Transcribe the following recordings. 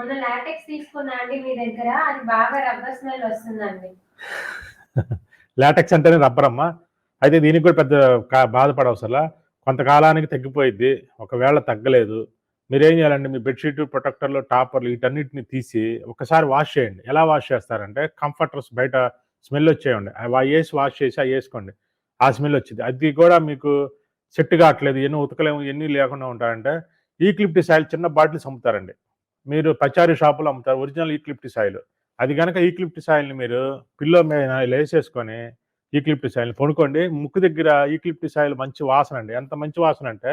మొన్న లాటెక్స్ తీసుకున్నా అండి మీ దగ్గర. అది బాగా రబ్బర్ స్మెల్ వస్తుందండి. లాటెక్స్ అంటేనే రబ్బర్ అమ్మా. అయితే దీనికి కూడా పెద్ద కా- బాధపడవసలా కొంతకాలానికి తగ్గిపోయింది ఒకవేళ తగ్గలేదు. మీరేం చేయాలండి? మీ బెడ్షీట్ ప్రొటెక్టర్లు టాపర్లు వీటన్నిటిని తీసి ఒకసారి వాష్ చేయండి. ఎలా వాష్ చేస్తారంటే కంఫర్టర్స్ బయట స్మెల్ వచ్చేయండి. అవి వేసి వాష్ చేసి అవి వేసుకోండి. ఆ స్మెల్ వచ్చింది. అది కూడా మీకు సెట్ కావట్లేదు. ఎన్ని ఉతకలేము ఎన్ని లేకుండా ఉంటాయంటే ఈక్లిప్టిస్ ఆయిల్ చిన్న బాటిల్స్ అమ్ముతారండి మీరు పచారీ షాపులో అమ్ముతారు. ఒరిజినల్ ఈక్లిప్టిస్ ఆయిల్ అది కనుక ఈక్లిప్టిస్ ఆయిల్ని మీరు పిల్లో మీద లేసేసుకొని ఈక్లిప్టిస్ ఆయిల్ కొనుక్కోండి ముక్కు దగ్గర ఈక్లిప్టిస్ ఆయిల్ మంచి వాసన అండి. ఎంత మంచి వాసన అంటే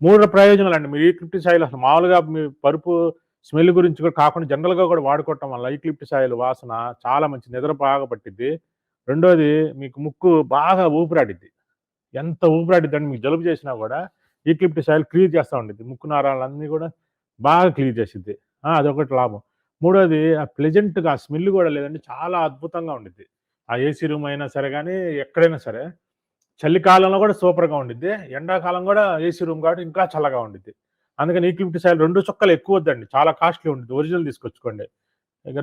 మూడు ప్రయోజనాలు అండి. మీరు ఈక్లిప్టిస్ ఆయిల్ అసలు మామూలుగా మీ పరుపు స్మెల్ గురించి కూడా కాకుండా జనరల్గా కూడా వాడుకోవటం వల్ల ఈక్లిప్టిస్ ఆయిల్ వాసన చాలా మంచి నిద్ర బాగా పట్టిద్ది. రెండోది మీకు ముక్కు బాగా ఊపిరాడిద్ది. ఎంత ఊపిరాడిద్ది అంటే మీకు జలుబు చేసినా కూడా ఈక్లిప్టిస్ ఆయిల్ క్లియర్ చేస్తూ ఉండిద్ది. ముక్కు నారాలన్నీ కూడా బాగా క్లీన్ చేసిద్ది. అదొకటి లాభం. మూడోది ఆ ప్లెజెంట్గా స్మెల్ కూడా లేదండి చాలా అద్భుతంగా ఉండిద్ది. ఆ ఏసీ రూమ్ అయినా సరే కానీ ఎక్కడైనా సరే చలికాలంలో కూడా సూపర్గా ఉండిద్ది. ఎండాకాలం కూడా ఏసీ రూమ్ కాబట్టి ఇంకా చల్లగా ఉండిద్ది. అందుకని ఈక్లిప్టిస్ ఆయిల్ రెండు చుక్కలు ఎక్కువ వద్దండి చాలా కాస్ట్లీ ఉంటుంది ఒరిజినల్ తీసుకొచ్చుకోండి.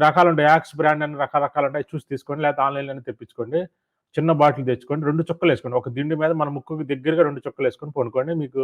రకాలు ఉంటాయి యాక్స్ బ్రాండ్ అని రకరకాలు ఉంటాయి చూసి తీసుకోండి లేకపోతే ఆన్లైన్లోనే తెప్పించుకోండి. చిన్న బాటిల్ తెచ్చుకోండి రెండు చుక్కలు వేసుకోండి. ఒక దిండి మీద మన ముక్కుకి దగ్గరగా రెండు చుక్కలు వేసుకొని పనుకోండి మీకు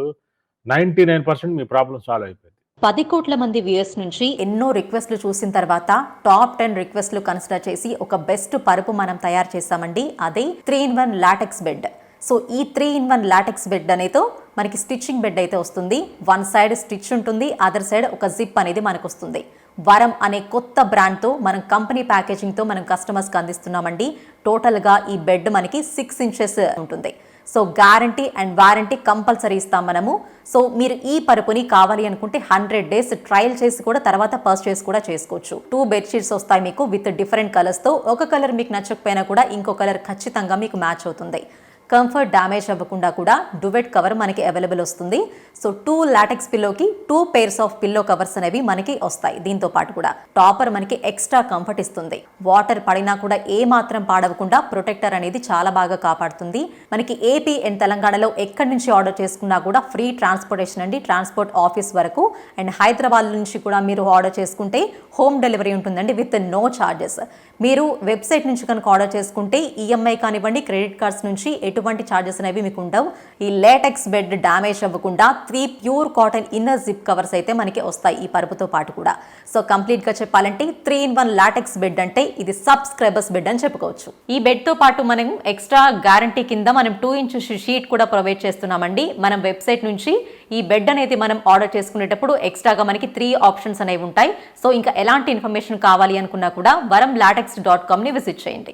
నైంటీ నైన్ పర్సెంట్ మీ ప్రాబ్లం సాల్వ్ అయిపోయింది పది కోట్ల మంది వ్యూయర్స్ నుంచి ఎన్నో రిక్వెస్ట్లు చూసిన తర్వాత టాప్ టెన్ రిక్వెస్ట్లు కన్సిడర్ చేసి ఒక బెస్ట్ పరుపు మనం తయారు చేస్తామండి. అదే three in one latex bed so ఈ three in one latex bed అనేది మనకి స్టిచ్చింగ్ బెడ్ అయితే వస్తుంది. వన్ సైడ్ స్టిచ్ ఉంటుంది అదర్ సైడ్ ఒక జిప్ అనేది మనకు వస్తుంది వరం అనే కొత్త బ్రాండ్తో మనం కంపెనీ ప్యాకేజింగ్తో మనం కస్టమర్స్కి అందిస్తున్నామండి. టోటల్గా ఈ బెడ్ మనకి సిక్స్ ఇంచెస్ ఉంటుంది. So guarantee and warranty compulsory ఇస్తాం మనము. సో మీరు ఈ పరుపుని కావాలి అనుకుంటే హండ్రెడ్ డేస్ ట్రయల్ చేసి కూడా తర్వాత పర్చేస్ కూడా చేసుకోవచ్చు. టూ బెడ్షీట్స్ వస్తాయి మీకు విత్ డిఫరెంట్ కలర్స్తో ఒక కలర్ మీకు నచ్చకపోయినా కూడా ఇంకో కలర్ ఖచ్చితంగా మీకు మ్యాచ్ అవుతుంది. కంఫర్ట్ డ్యామేజ్ అవ్వకుండా కూడా డువెట్ కవర్ మనకి అవైలబుల్ వస్తుంది. So two latex పిల్లోకి two pairs of pillow covers అనేవి మనకి వస్తాయి. దీంతో పాటు కూడా టాపర్ మనకి ఎక్స్ట్రా కంఫర్ట్ ఇస్తుంది. వాటర్ పడినా కూడా ఏ మాత్రం పాడవకుండా ప్రొటెక్టర్ అనేది చాలా బాగా కాపాడుతుంది. మనకి ఏపీ అండ్ తెలంగాణలో ఎక్కడి నుంచి ఆర్డర్ చేసుకున్నా కూడా ఫ్రీ ట్రాన్స్పోర్టేషన్ అండి. ట్రాన్స్పోర్ట్ ఆఫీస్ వరకు. అండ్ హైదరాబాద్ నుంచి కూడా మీరు ఆర్డర్ చేసుకుంటే హోమ్ డెలివరీ ఉంటుందండి విత్ నో ఛార్జెస్ మీరు వెబ్సైట్ నుంచి కనుక ఆర్డర్ చేసుకుంటే ఈఎంఐ కానివ్వండి క్రెడిట్ కార్డ్స్ నుంచి ఎటు ఎటువంటి ఛార్జెస్ అనేవి మీకు ఉండవు. ఈ లేటెక్స్ బెడ్ డ్యామేజ్ అవ్వకుండా three pure cotton inner zip covers అయితే మనకి వస్తాయి ఈ పరుపుతో పాటు కూడా. సో కంప్లీట్గా చెప్పాలంటే three in one latex bed అంటే ఇది సబ్స్క్రైబర్స్ బెడ్ అని చెప్పుకోవచ్చు. ఈ బెడ్తో పాటు మనం ఎక్స్ట్రా గ్యారంటీ కింద మనం టూ ఇంచ్ షీట్ కూడా ప్రొవైడ్ చేస్తున్నామండి. మనం వెబ్సైట్ నుంచి ఈ బెడ్ అనేది మనం ఆర్డర్ చేసుకునేటప్పుడు ఎక్స్ట్రాగా మనకి త్రీ ఆప్షన్స్ అనేవి ఉంటాయి. సో ఇంకా ఎలాంటి ఇన్ఫర్మేషన్ కావాలి అనుకున్నా కూడా వరం లాటెక్స్ డాట్ కామ్ని విజిట్ చేయండి.